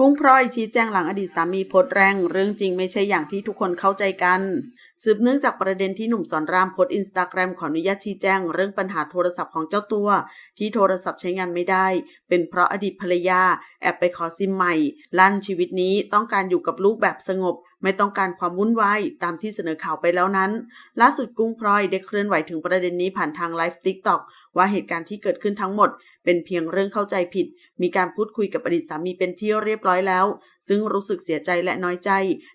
กุ้งพลอยชี้แจงหลังอดีตสามีโพสแรง เรื่องจริงไม่ใช่อย่างที่ทุกคนเข้าใจกัน สืบเนื่องจากประเด็นที่หนุ่มสอนรามโพสอินสตาแกรมขออนุญาตชี้แจง เรื่องปัญหาโทรศัพท์ของเจ้าตัว ที่โทรศัพท์ใช้งานไม่ได้ เป็นเพราะอดีตภรรยา แอบไปขอซิมใหม่ ลั่นชีวิตนี้ต้องการอยู่กับลูกแบบสงบ ไม่ต้องการความวุ่นวายตามที่เสนอข่าวไปแล้วนั้น ล่าสุดกุ้งพลอยได้เคลื่อนไหวถึงประเด็นนี้ผ่านทางไลฟ์ติ๊กต็อกว่าเหตุการณ์ที่เกิดขึ้นทั้งหมด เป็นเพียงเรื่องเข้าใจผิด มีการพูดคุยกับอดีตสามีเป็นที่เรียบร้อยแล้ว ซึ่งรู้สึกเสียใจและน้อยใจ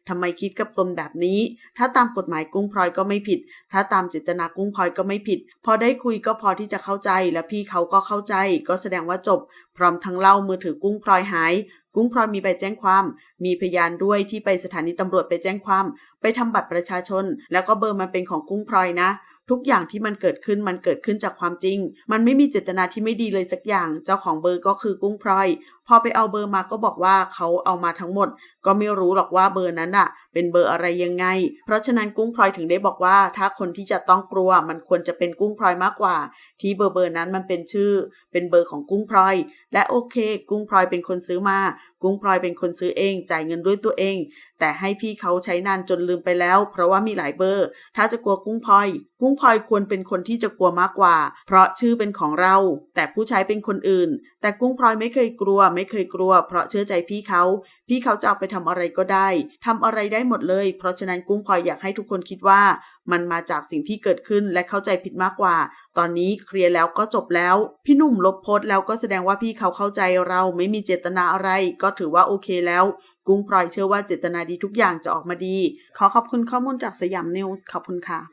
ทำไมคิดกับตนแบบนี้ ถ้าตามกฎหมายกุ้งพลอยก็ไม่ผิด ถ้าตามเจตนากุ้งพลอยก็ไม่ผิด พอได้คุยก็พอที่จะเข้าใจ และพี่เขาก็เข้าใจ ก็แสดงว่าจบ พร้อมทั้งเล่ามือถือกุ้งพลอยหาย กุ้งพลอยมีใบแจ้งความ มีพยานด้วยที่ไปสถานีตำรวจไปแจ้งความ ไปทำบัตรประชาชน แล้วก็เบอร์มันเป็นของกุ้งพลอยนะทุกอย่างที่มันเกิดขึ้นมันเกิดขึ้นจากความจริง มันไม่มีเจตนาที่ไม่ดีเลยสักอย่าง เจ้าของเบอร์ก็คือกุ้งพลอยพอไปเอาเบอร์มาก็บอกว่าเขาเอามาทั้งหมด ก็ไม่รู้หรอกว่าเบอร์นั้นอะเป็นเบอร์อะไรยังไง เพราะฉะนั้นกุ้งพลอยถึงได้บอกว่า ถ้าคนที่จะต้องกลัว มันควรจะเป็นกุ้งพลอยมากกว่า ที่เบอร์เบอร์นั้นมันเป็นชื่อ เป็นเบอร์ของกุ้งพลอย และโอเค กุ้งพลอยเป็นคนซื้อมา กุ้งพลอยเป็นคนซื้อเอง จ่ายเงินด้วยตัวเอง แต่ให้พี่เขาใช้นานจนลืมไปแล้ว เพราะว่ามีหลายเบอร์ ถ้าจะกลัวกุ้งพลอย กุ้งพลอยควรเป็นคนที่จะกลัวมากกว่า เพราะชื่อเป็นของเรา แต่ผู้ใช้เป็นคนอื่น แต่กุ้งพลอยไม่เคยกลัวไม่เคยกลัว เพราะเชื่อใจพี่เขา พี่เขาจะเอาไปทำอะไรก็ได้ทำอะไรได้หมดเลย เพราะฉะนั้นกุ้งพลอยอยากให้ทุกคนคิดว่า มันมาจากสิ่งที่เกิดขึ้นและเข้าใจผิดมากกว่า ตอนนี้เคลียร์แล้วก็จบแล้ว พี่หนุ่มลบโพสต์แล้วก็แสดงว่าพี่เขาเข้าใจเราไม่มีเจตนาอะไร ก็ถือว่าโอเคแล้ว กุ้งพลอยเชื่อว่าเจตนาดีทุกอย่างจะออกมาดี ขอขอบคุณข้อมูลจากสยามนิวส์ขอบคุณค่ะ